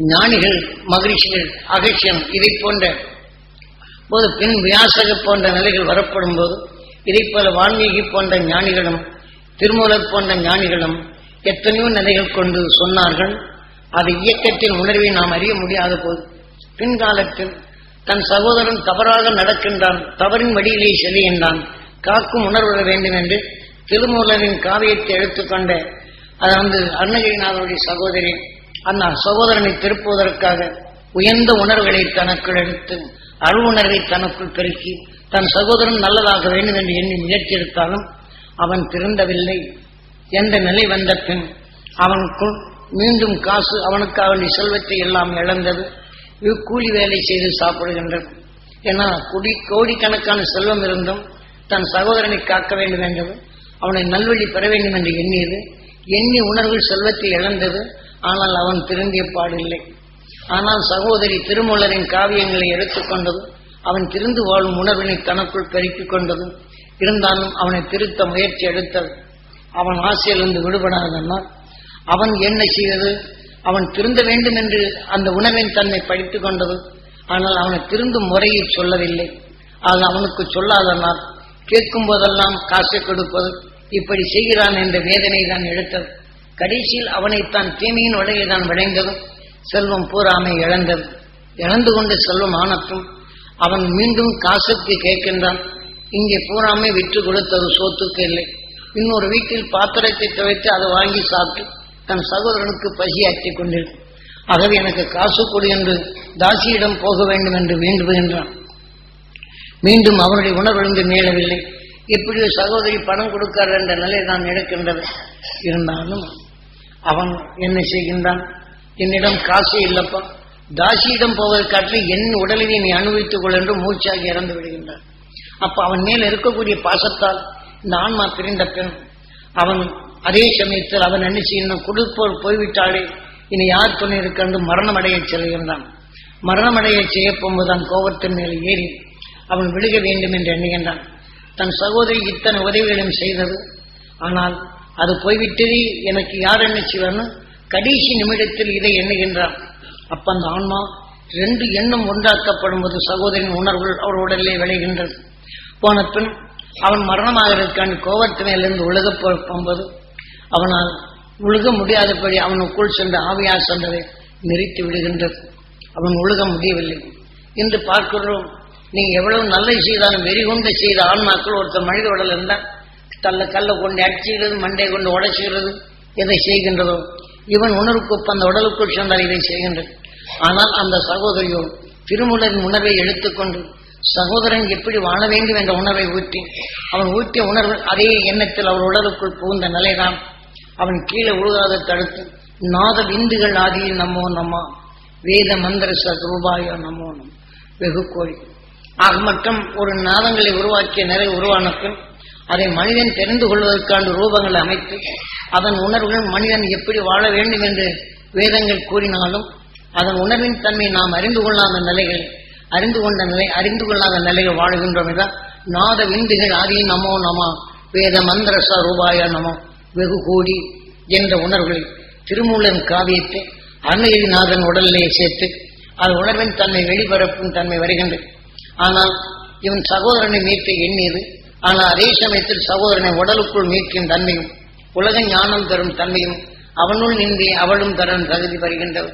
ஞானிகள் மகிழ்ச்சிகள் அகசியம் இதை போன்ற போது பின் வியாசக போன்ற நிலைகள் வரப்படும் போது இதை போல வால்மீகி போன்ற ஞானிகளும் திருமூலர் போன்ற ஞானிகளும் எத்தனையோ நிலைகள் கொண்டு சொன்னார்கள். அது இயக்கத்தின் உணர்வை நாம் அறிய முடியாத போது பின்காலத்தில் தன் சகோதரன் தவறாக நடக்கின்றான் தவறின் வழியிலே செல்கின்றான் காக்கும் உணர்வு வேண்டும் என்று திருமூலரின் காவியத்தை எடுத்துக்கொண்ட அது வந்து அன்னகிரிநாதனுடைய சகோதரி அந்த சகோதரனை திருப்புவதற்காக உயர்ந்த உணர்வுகளை தனக்குள் எடுத்து அருளுணர்வை தனக்குள் பெருக்கி தன் சகோதரன் நல்லதாக வேண்டும் என்று எண்ணி முயற்சி எடுத்தாலும் அவன் திருந்தவில்லை. என்ற நிலை வந்த பின் அவனுக்குள் மீண்டும் காசு அவனுக்கு அவனுடைய செல்வத்தை எல்லாம் இழந்தது. கூலி வேலை செய்து சாப்பிடுகின்றது ஏன்னா குடி கோடிக்கணக்கான செல்வம் இருந்தும் தன் சகோதரனை காக்க வேண்டும் என்றது அவனை நல்வழி பெற வேண்டும் என்று எண்ணியது. எண்ணி உணர்வு செல்வத்தை இழந்தது. ஆனால் அவன் திருந்திய பாடில்லை. ஆனால் சகோதரி திருமூலரின் காவியங்களை எடுத்துக்கொண்டதும் அவன் திருந்து வாழும் உணர்வினை தனக்குள் பெருக்கிக் கொண்டதும் இருந்தாலும் அவனை திருத்த முயற்சி எடுத்தது. அவன் ஆசையிலிருந்து விடுபடாதனால் அவன் என்ன செய்தது? அவன் திருந்த வேண்டும் என்று அந்த உணவின் தன்மை படித்துக் கொண்டது. ஆனால் அவனை திருந்தும் முறையை சொல்லவில்லை. அது அவனுக்கு சொல்லாதனால் கேட்கும் போதெல்லாம் காசை கொடுப்பது இப்படி செய்கிறான் என்ற வேதனை தான் எடுத்தது. கடைசியில் அவனைத்தான் தீமையின் உலகை தான் விளைந்ததும் செல்வம் பூராமை இழந்தது. இழந்து கொண்ட செல்வம் ஆனத்தும் அவன் மீண்டும் காசுக்கு கேட்கின்றான் இங்கே பூராமை விற்று கொடுத்தது சோத்துக்கு இல்லை. இன்னொரு வீட்டில் பாத்திரத்தை துவைத்து அதை வாங்கி சாப்பிட்டு தன் சகோதரனுக்கு பசியாற்றி கொண்டிருக்கும் ஆகவே எனக்கு காசு கொடு என்று தாசியிடம் போக வேண்டும் என்று வேண்டுகின்றான் மீண்டும் அவனுடைய உணர்விழுந்து மேலவில்லை. எப்படியோ சகோதரி பணம் கொடுக்கார் என்ற நிலை தான் எடுக்கின்றது இருந்தாலும் அவன் என்ன செய்கின்றான்? என்னிடம் காசு இல்லப்பா. தாசியிடம் போவதற்காட்டில் என் உடலினை நீ அனுபவித்துக் கொள் என்று மூச்சாகி இறந்து விடுகின்றான். அப்ப அவன் மேல் இருக்கக்கூடிய பாசத்தால் இந்த ஆன்மா பிரிந்த பெண். அவன் அதே சமயத்தில் அவன் என்ன செய்யணும் கொடுப்போர் போய்விட்டாலே இனி யார் துணை இருக்கின்ற மரணம் அடைய செல்கின்றான் மரணம் அடைய செய்ய போகும்போதுதான் கோபத்தின் மேல் ஏறி அவன் விழுக வேண்டும் என்று எண்ணுகின்றான். தன் சகோதரி இத்தனை உதவிகளும் செய்தது. ஆனால் அது போய்விட்டது. எனக்கு யார் என்ன செய்வார்னா கடைசி நிமிடத்தில் இதை எண்ணுகின்றான் அப்ப அந்த ஆன்மா ரெண்டு எண்ணம் ஒன்றாக்கப்படும் போது சகோதரின் உணர்வுகள் அவர் உடலிலே விளைகின்றது. போன பின் அவன் மரணமாகிறதுக்கான கோவத்தினையிலிருந்து உழுக போகும்போது அவனால் உழுக முடியாதபடி அவனுக்குள் சென்ற ஆவியா சென்றதை நிறுத்தி விடுகின்றது. அவன் உழுக முடியவில்லை. என்று பார்க்கிறோம் நீ எவ்வளவு நல்லது செய்தாலும் வெறிகொண்ட செய்த ஆன்மாக்கள் ஒருத்தர் மனித உடல் இருந்தால் தள்ள கல்லை கொண்டு அடிச்சுகிறது மண்டை கொண்டு உடைச்சுகிறது எதை செய்கின்றதோ. இவன் உணர்வுக்கு அந்த உடலுக்குள் சென்றால் இதை செய்கின்றது. ஆனால் அந்த சகோதரியோ திருமுலரின் உணர்வை எடுத்துக்கொண்டு சகோதரன் எப்படி வாழ வேண்டும் என்ற உணர்வை ஊற்றி அவன் ஊற்றிய உணர்வு அதே எண்ணத்தில் அவர் உடலுக்குள் புகுந்த நிலைதான். அவன் கீழே உழுகாத தடுத்து நாத விந்துகள் ஆதியில் நம்மோ நம்மா வேத மந்திர சரூபாயோ நமோ நம் வெகு கோழி ஆக மட்டும் ஒரு நாதங்களை உருவாக்கிய நிலை உருவானப்பின் அதை மனிதன் தெரிந்து கொள்வதற்கான ரூபங்களை அமைத்து அதன் உணர்வுகள் மனிதன் எப்படி வாழ வேண்டும் என்று வேதங்கள் கூறினாலும் அதன் உணர்வின் தன்மை நாம் அறிந்து கொள்ளாத நிலைகள் அறிந்து கொண்ட நிலை அறிந்து கொள்ளாத நிலைகள் வாழுகின்றோம் என்றால் நாத விந்துகள் ஆதி நமோ நமோ வேத மந்திர ரூபாய நமோ வெகு கோடி என்ற உணர்வுகளை திருமூலன் காவியத்தை அருணகிரிநாதன் உடலிலே சேர்த்து அது உணர்வின் தன்மை வெளிபரப்பும் தன்மை வருகின்றது. ஆனால் இவன் சகோதரனை மீட்டு எண்ணியது ஆனால் அதே சமயத்தில் சகோதரனை உடலுக்குள் மீட்கும் தன்மையும் உலக ஞானம் தரும் தன்மையும் அவனுள் நின்றி அவளும் தரும் தகுதி வருகின்றது.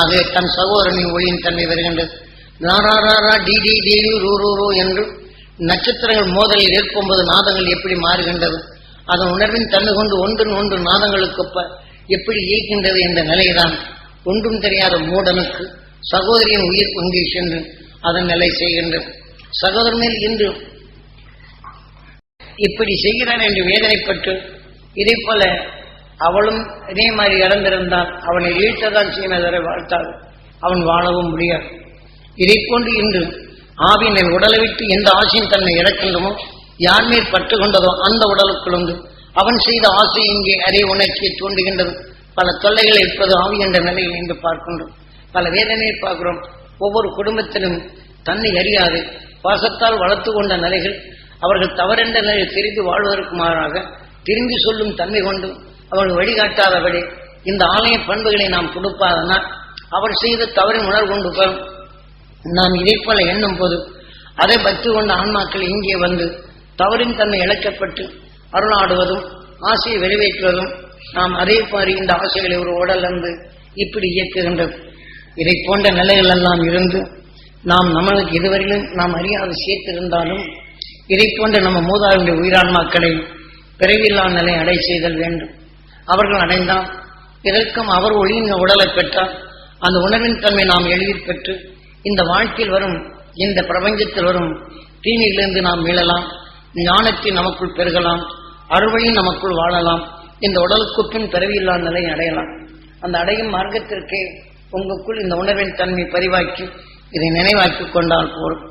ஆகவே தன் சகோதரனின் ஒளியின் தன்மை வருகின்றது. நாராரா டி டி தேவி ரூ ரூ என்று நட்சத்திரங்கள் மோதலில் ஏற்போம்போது நாதங்கள் எப்படி மாறுகின்றது? அதன் உணர்வின் தன்மை கொண்டு ஒன்றின் ஒன்று நாதங்களுக்கு எப்படி இயக்கின்றது என்ற நிலைதான் ஒன்றும் தெரியாத மூடனுக்கு சகோதரியின் உயிர் பங்கு சென்று அதன் நிலை செய்கின்றது. சகோதரன் மேல் இன்று இப்படி செய்கிறான் என்று வேதனைப்பட்டு இதை போல அவளும் இதே மாதிரி இறந்திருந்தான். அவனை வீழ்த்ததான் செய்வதை வாழ்த்தாள். அவன் வாழவும் முடியாது. இதை போன்று இன்று ஆவியின் உடலை விட்டு எந்த ஆசையும் தன்னை இறக்கின்றமோ யார் மேல் பற்று கொண்டதோ அந்த உடலுக்குலுந்து அவன் செய்த ஆசை இங்கே அதே உணர்ச்சியை தூண்டுகின்றது. பல தொல்லைகளை இருப்பது ஆவி என்ற நிலையில் இன்று பார்க்கின்றோம். பல வேதனையை பார்க்கிறோம். ஒவ்வொரு குடும்பத்திலும் தன்னை அறியாது. பாசத்தால் வளர்த்து கொண்ட நிலைகள் அவர்கள் தவறென்ற நிலையில் தெரிந்து வாழ்வதற்கு மாறாக திரும்பி சொல்லும் தன்மை கொண்டு அவர்கள் வழிகாட்டாதபடி இந்த ஆலய பண்புகளை நாம் கொடுப்பாதனால் அவர் செய்த தவறின் உணர்வு கொண்டு போய் நாம் இதை போல எண்ணும் போது அதை பற்றி கொண்ட ஆன்மாக்கள் இங்கே வந்து தவறின் தன்மை இழக்கப்பட்டு அருளாடுவதும் ஆசையை வெளிவேற்றுவதும் நாம் அதே மாதிரி இந்த ஆசைகளை ஒரு உடல் வந்து இப்படி இயக்குகின்றது இதை போன்ற நிலைகள் எல்லாம் இருந்து நாம் நம்மளுக்கு இதுவரையிலும் நாம் அறியாத சேர்த்திருந்தாலும் இதை போன்ற நம்ம மூதாருடைய உயிரான்மாக்களை பிறவில்லா நிலை அடை செய்தல் வேண்டும். அவர்கள் அடைந்தால் இதற்கும் அவர் ஒளியின் உடலை பெற்றால் அந்த உணர்வின் தன்மை நாம் எளிதில் பெற்று இந்த வாழ்க்கையில் வரும் இந்த பிரபஞ்சத்தில் வரும் தீமையிலிருந்து நாம் மீளலாம் ஞானத்தை நமக்குள் பெருகலாம் அறுவையும் நமக்குள் வாழலாம் இந்த உடலுக்கு பின் பிறவியில்லா நிலை அடையலாம். அந்த அடையும் மார்க்கத்திற்கே உங்களுக்குள் இந்த உணர்வின் தன்மை பதிவாக்கி இதை நினைவாக்கி கொண்டால் போரும்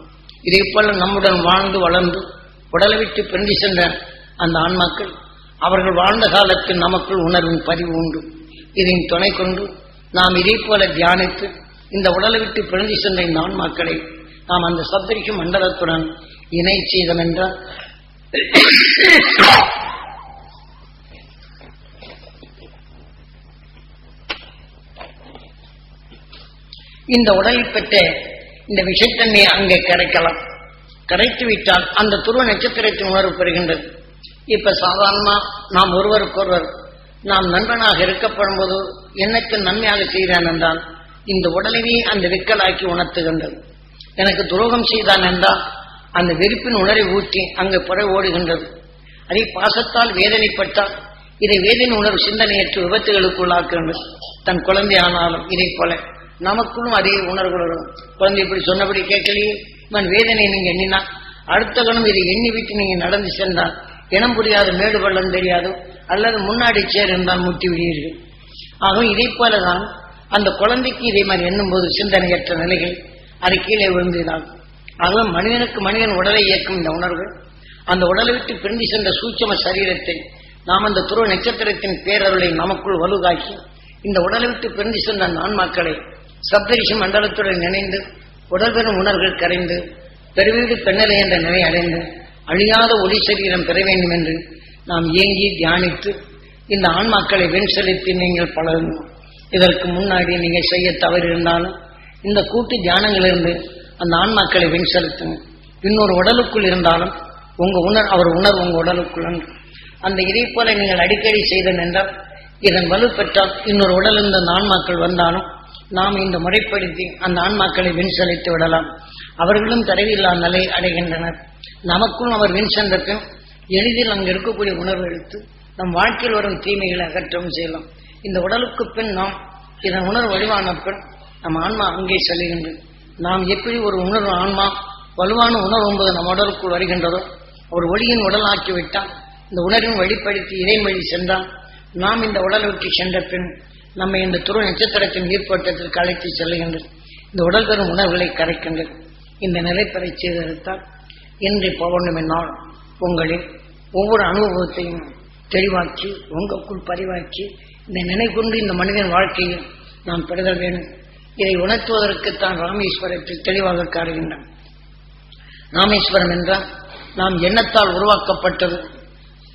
இதை போல நம்முடன் வாழ்ந்து வளர்ந்து உடலை விட்டு பிரிந்து சென்ற அந்த ஆன்மாக்கள் அவர்கள் வாழ்ந்த காலத்தில் நமக்குள் உணர்வின் பதிவு உண்டு. இதையும் துணை கொண்டு நாம் இதே போல தியானித்து இந்த உடலை விட்டு பிரிந்து சென்ற இந்த ஆன்மாக்களை நாம் அந்த சப்தரிக்கு மண்டலத்துடன் இணை செய்தோம் என்றால் இந்த உடலை பெற்ற இந்த விஷத்தன்மை அங்கே கரைக்கலாம் கரைத்து விட்டால் அந்த துருவ நட்சத்திரத்தின் உணர்வு பெறுகின்றது. இப்ப சாதாரணமா நாம் ஒருவருக்கொருவர் நாம் நண்பனாக இருக்கப்படும் போது எனக்கு நன்மையாக செய்கிறேன் என்றால் இந்த உடலையே அந்த விக்கலாக்கி உணர்த்துகின்றது. எனக்கு துரோகம் செய்தான் என்றால் அந்த வெறுப்பின் உணரை ஊற்றி அங்கு புற ஓடுகின்றது. அதே பாசத்தால் வேதனைப்பட்டால் இதை வேதனை உணர்வு சிந்தனையற்று விபத்துகளுக்குள்ளாக்குகின்றது. தன் குழந்தை ஆனாலும் இதை போல. நமக்குள்ளும் அதே உணர்வுகள் வரும். குழந்தை இப்படி சொன்னபடி கேட்கலையே. இவன் வேதனை நீங்க எண்ணினா அடுத்த கணம் இதை எண்ணி விட்டு நீங்க நடந்து சென்றால் இனம் புரியாது மேடு பள்ளம் தெரியாதோ? அல்லது முன்னாடி சேர் என்றால் முட்டி விடுவீர்கள். ஆகும் இதை போலதான் அந்த குழந்தைக்கு இதே மாதிரி எண்ணும்போது சிந்தனையற்ற நிலைகள் அது கீழே விழுந்ததாகும். ஆகவே மனிதனுக்கு மனிதன் உடலை இயக்கும் இந்த உணர்வு அந்த உடலை விட்டு பிரிந்து சென்ற சூட்சம சரீரத்தை நாம் அந்த துருவ நட்சத்திரத்தின் பேரருளை நமக்குள் வலுவாக்கி இந்த உடலை விட்டு பிரிந்து சென்ற அந்த ஆன்மாக்களை சப்தரிஷி மண்டலத்துடன் நினைந்து உடல் பெறும் உணர்வுகள் கரைந்து பெருவீடு பெண்ணலை என்ற நிலை அடைந்து அழியாத ஒளி சரீரம் பெற வேண்டும் என்று நாம் ஏங்கி தியானித்து இந்த ஆன்மாக்களை வெண் செலுத்தி நீங்கள் பழகணும் இதற்கு முன்னாடி நீங்கள் செய்ய தவறு இருந்தாலும் இந்த கூட்டு தியானங்களிலிருந்து அந்த ஆன்மாக்களை வெண் செலுத்துங்க இன்னொரு உடலுக்குள் இருந்தாலும் உங்க உணர் அவர் உணர்வு உங்க உடலுக்குள் அந்த இதை போல நீங்கள் அடிக்கடி செய்தன் என்றால் இதன் வலு பெற்றால் இன்னொரு உடலிருந்து அந்த ஆன்மாக்கள் வந்தாலும் நாம் இந்த முறைப்படுத்தி அந்த ஆன்மாக்களை வின் செலுத்தி விடலாம். அவர்களும் தரவில்லா நிலை அடைகின்றனர். நமக்கும் அவர் வின் சென்ற பின் எளிதில் அங்கு இருக்கக்கூடிய உணர்வு எடுத்து நம் வாழ்க்கையில் வரும் தீமைகளை அகற்றவும் செய்யலாம். இந்த உடலுக்கு பின் நாம் இதன் உணர்வு வலுவான பின் நம் ஆன்மா அங்கே செல்கின்றது நாம் எப்படி ஒரு உணர்வு ஆன்மா வலுவான உணர்வு என்பது நம் உடலுக்குள் வருகின்றதோ ஒரு ஒளியின் உடலாக்கி விட்டால் இந்த உணர்வின் வழிப்படுத்தி இறைமொழி சென்றால் நாம் இந்த உடலுக்கு சென்ற பின் நம்மை இந்த துரு நட்சத்திரத்தின் நீர்ப்பட்டத்திற்கு அழைத்து செல்கின்றது இந்த உடல் பெறும் உணர்வுகளை கரைக்கின்றது. இந்த நிலை செய்திருத்தால் செய்தெடுத்தால் இன்று பௌர்ணமி நாள் உங்களின் ஒவ்வொரு அனுபவத்தையும் தெளிவாக்கி உங்களுக்குள் பதிவாக்கி இந்த நினைக்கொண்டு இந்த மனிதன் வாழ்க்கையில் நாம் பெறுதல் வேண்டும். இதை உணர்த்துவதற்குத்தான் ராமேஸ்வரத்தில் தெளிவாக காடுகின்றான் ராமேஸ்வரம் என்றால் நாம் எண்ணத்தால் உருவாக்கப்பட்டது.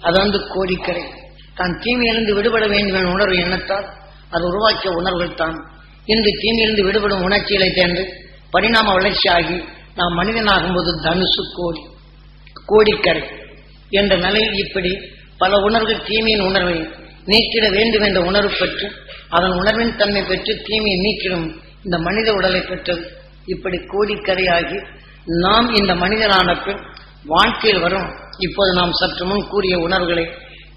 அது வந்து கோடிக்கரை. தான் தீமையிலிருந்து விடுபட வேண்டும் என்ற உணர்வு எண்ணத்தால் அது உருவாக்கிய உணர்வுகள் தான் இன்று தீமையிலிருந்து விடுபடும் உணர்ச்சிகளை தேர்ந்து பரிணாம வளர்ச்சியாகி நாம் மனிதனாகும்போது தனுசு கோடி கோடிக்கரை என்ற நிலையில் இப்படி பல உணர்வுகள் தீமையின் உணர்வை நீக்கிட வேண்டும் என்ற உணர்வு பெற்று அதன் உணர்வின் தன்மை பெற்று தீமையை நீக்கிடும் இந்த மனித உடலை பெற்றது. இப்படி கோடிக்கரையாகி நாம் இந்த மனிதனான பின் வாழ்க்கையில் வரும். இப்போது நாம் சற்று முன் கூறிய உணர்வுகளை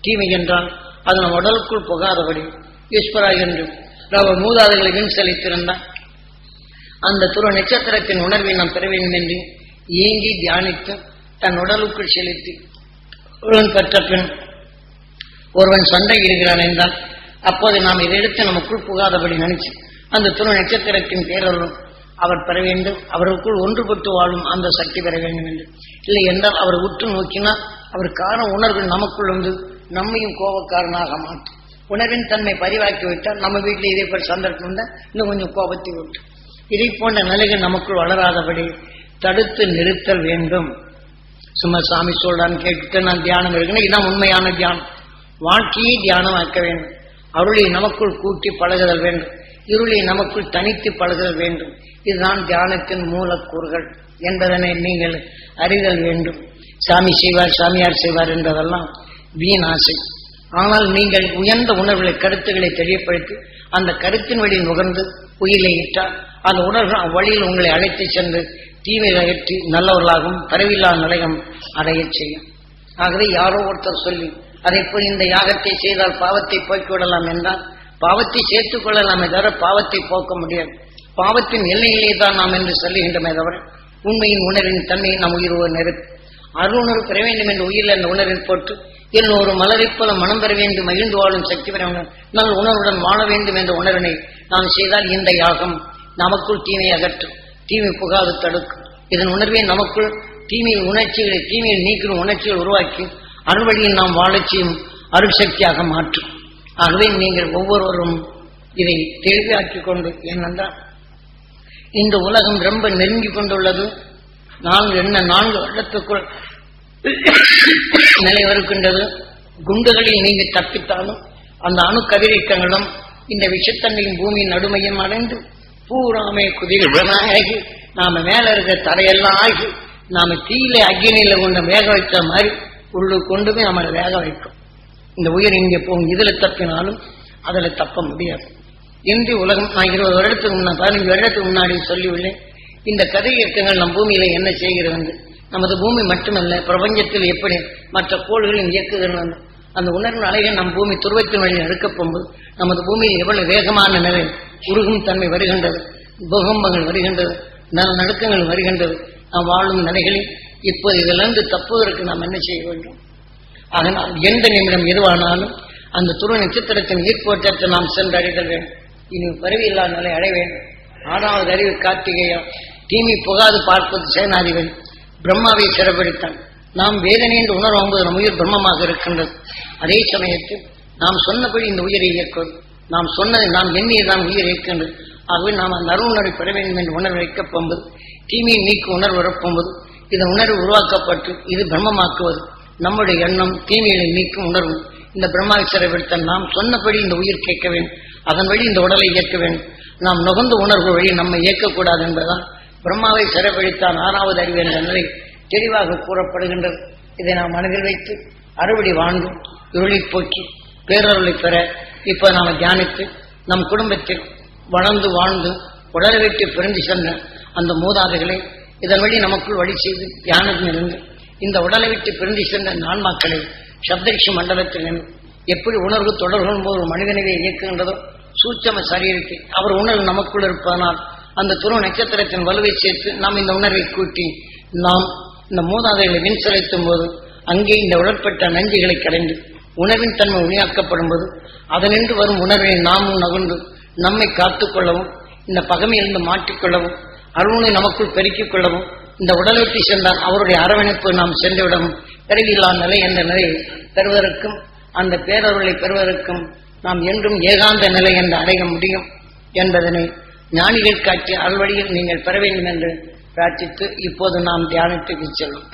தீமை என்றால் அது நம் உடலுக்குள் புகாதபடி ஈஸ்வரா என்று அவர் மூதாதைகளை மின்சலித்திருந்தான் அந்த துரு நட்சத்திரத்தின் உணர்வை நாம் பெற வேண்டும் என்று ஏங்கி தியானித்து தன் உடலுக்குள் செலுத்தி ஒருவன் பெற்ற பின் ஒருவன் சண்டை இருக்கிறான் என்றால் அப்போது நாம் இதை எடுத்து நமக்குள் புகாதபடி நினைச்சு அந்த துணை நட்சத்திரத்தின் பேரலும் அவர் பெற வேண்டும் அவருக்குள் ஒன்றுபட்டு வாழும் அந்த சக்தி பெற வேண்டும் என்று. இல்லை என்றால் அவர் உற்று நோக்கினால் அவர் காரண உணர்வு நமக்குள் வந்து நம்மையும் கோபக்காரனாக மாற்றும். உணர்வின் தன்மை பதிவாக்கி விட்டால் நம்ம வீட்டில் இதே போல் சந்தர்ப்பம் இருந்தால் இன்னும் கொஞ்சம் கோபத்தை விட்டு இதை போன்ற நிலைகள் நமக்குள் வளராதபடி தடுத்து நிறுத்தல் வேண்டும். சும்மா சாமி சொல்றான்னு கேட்டுட்டு நான் தியானம் இருக்கேன்னா இதுதான் உண்மையான தியானம். வாழ்க்கையை தியானம் ஆக்க வேண்டும். அருளை நமக்குள் கூட்டி பழகுதல் வேண்டும். இருளை நமக்குள் தனித்து பழகுதல் வேண்டும். இதுதான் தியானத்தின் மூலக்கூறுகள் என்பதனை நீங்கள் அறிதல் வேண்டும். சாமி செய்வார் சாமியார் செய்வார் என்பதெல்லாம் வீண் ஆசை. ஆனால் நீங்கள் உயர்ந்த உணர்வுகளை கருத்துக்களை தெரியப்படுத்தி அந்த கருத்தின் வழி நுகர்ந்து உயிரை இட்டால் அந்த உணர்வு அவ்வழியில் உங்களை அழைத்து சென்று தீமை அகற்றி நல்லவர்களாகவும் பரவில்லா நிலையம் அடையச் செய்யும். ஆகவே யாரோ ஒருத்தர் சொல்லி அதை போய் இந்த யாகத்தை செய்தால் பாவத்தை போக்கி விடலாம் என்றால் பாவத்தை சேர்த்துக் கொள்ளலாமே தவிர பாவத்தை போக்க முடியாது. பாவத்தின் எல்லையிலே தான் நாம் என்று சொல்லுகின்றமே தவிர உண்மையின் உணர்வின் தன்மையை நாம் உயிர் ஒரு நெருப்பு அருணர்வு பெற வேண்டும் என்ற உயிரில் அந்த உணர்வில் போட்டு எல்லோரு மலரைப் போல மனம் பெற வேண்டும் மகிழ்ந்து வாழும் சக்தி பெற நல் உணர்வுடன் வாழ வேண்டும் என்ற உணர்வினை நாம் செய்தால் இந்த யாகம் நமக்குள் தீமையை அகற்றும். தீமை புகாது தடுக்கும். இதன் உணர்வை நமக்குள் தீமையின் உணர்ச்சிகளை தீமையை நீக்கும் உணர்ச்சிகள் உருவாக்கி அருள்வழியில் நாம் வாழச்சியும் செய்யும் அருட்சக்தியாக மாற்றும். ஆகவே நீங்கள் ஒவ்வொருவரும் இதை தெளிவாக்கிக் கொண்டு என்னென்றால் இந்த உலகம் ரொம்ப நெருங்கி கொண்டுள்ளது. நான்கு என்ன நான்கு வருடத்துக்குள் நிலை வருகின்றது குண்டுகளில் நீங்க தப்பித்தாலும் அந்த அணு கதிரியக்கங்களும் இந்த விஷத்தன்மையின் பூமியின் நடுமையும் அடைந்து பூராமே குதிரைகளாகி நாம மேல இருக்கிற தரையெல்லாம் ஆகி நாம தீயில அக்னியில கொண்டு வேக வைத்த மாதிரி உள்ளு கொண்டு போய் நம்மளை வேக வைக்கும். இந்த உயிர் இங்கே போகும். இதுல தப்பினாலும் அதுல தப்ப முடியாது. இந்திய உலகம் நான் இருபது வருடத்துக்கு முன்னாடி பதினஞ்சு வருடத்துக்கு முன்னாடி சொல்லியுள்ளேன் இந்த கதை இயக்கங்கள் நம் பூமியில என்ன செய்கிறது நமது பூமி மட்டுமல்ல பிரபஞ்சத்தில் எப்படி மற்ற கோள்களின் இயக்குகிறது அந்த உணர்வு அலைகள் நம் பூமி துருவத்தின் வழியில் எடுக்கப் போகும்போது நமது பூமியில் எவ்வளவு வேகமான நிலை உருகும் தன்மை வருகின்றது பூகம்பங்கள் வருகின்றது நல நடுக்கங்கள் வருகின்றது நாம் வாழும் நிலைகளில் இப்போது இதிலிருந்து தப்புவதற்கு நாம் என்ன செய்ய வேண்டும்? அதனால் எந்த நிமிடம் எதுவானாலும் அந்த துருவ நட்சத்திரத்தின் ஈர்ப்போட்டத்தை நாம் சென்றடைதல் வேண்டும். இனி பருவியில்லா நிலை அடைய வேண்டும். ஆறாவது அறிவு கார்த்திகேயம் தீமை புகாது பார்ப்பது சேனாதிபதி. பிரம்மாவை சிறப்பிடித்தான் நாம் வேதனை என்று உணர்வும்போது நம் உயிர் பிரம்மமாக இருக்கின்றது. அதே சமயத்தில் நாம் சொன்னபடி இந்த உயிரை இயக்குவது நாம் சொன்னதை நாம் எண்ணியதான் உயிர் இயக்கின்றது. ஆகவே நாம் அந்த அருணரை பெற வேண்டும் என்று உணர்வு வைக்கப் போகும்போது தீமையை நீக்க உணர்வு வரப்போகும்போது இந்த உணர்வு உருவாக்கப்பட்டு இது பிரம்மமாக்குவது. நம்முடைய எண்ணம் தீமையை நீக்கும் உணர்வு. இந்த பிரம்மாவை சிறைப்படுத்த நாம் சொன்னபடி இந்த உயிர் கேட்க வேண்டும். அதன் வழி இந்த உடலை இயக்க வேண்டும். நாம் நுகர்ந்த உணர்வு வழி நம்மை இயக்கக்கூடாது என்பதால் பிரம்மாவை சிறைப்பிடித்தான் ஆறாவது அறிவு என்ற நிலை தெளிவாக கூறப்படுகின்றது. இதை நாம் மனதில் வைத்து அறுவடை வாழ்ந்து இருளை போக்கி பேரருளை பெற இப்ப நாம் தியானித்து நம் குடும்பத்தில் வளர்ந்து வாழ்ந்து உடலை விட்டு பிரிந்து சென்ற அந்த மூதாதைகளை இதன் வழி நமக்குள் வழி செய்து தியானத்தில் இருந்து இந்த உடலை விட்டு பிரிந்து சென்ற நான்மாக்களை சப்தரிஷி மண்டலத்தில் நின்று எப்படி உணர்வு தொடர்பும் போது ஒரு மனிதனவே இயக்குகின்றதோ சூட்சம சரீரத்தை அவர் உணர்வு நமக்குள் இருப்பதனால் அந்த துருவ நட்சத்திரத்தின் வலுவை சேர்த்து நாம் இந்த உணர்வை கூட்டி நாம் இந்த மூதாதைகளை வின் செலுத்தும் போது அங்கே இந்த உடற்பட்ட நஞ்சுகளை கடைந்து உணவின் தன்மை உணியாக்கப்படும் போது அதனின்று வரும் உணர்வை நாமும் நகுந்து நம்மை காத்துக்கொள்ளவும் இந்த பகமையிலிருந்து மாற்றிக்கொள்ளவும் அருணை நமக்குள் பெருக்கிக் கொள்ளவும் இந்த உடலுக்கு சென்றால் அவருடைய அரவணைப்பு நாம் சென்றுவிடவும் பிறவில்லா நிலை என்ற நிலையை பெறுவதற்கும் அந்த பேரருளை பெறுவதற்கும் நாம் என்றும் ஏகாந்த நிலை என்று அடைய முடியும் என்பதனை ஞானிகள் காட்சி அல்வழியில் நீங்கள் பெற வேண்டும் என்று பிரார்த்தித்து இப்போது நாம் தியானத்துக்கு செல்லும்.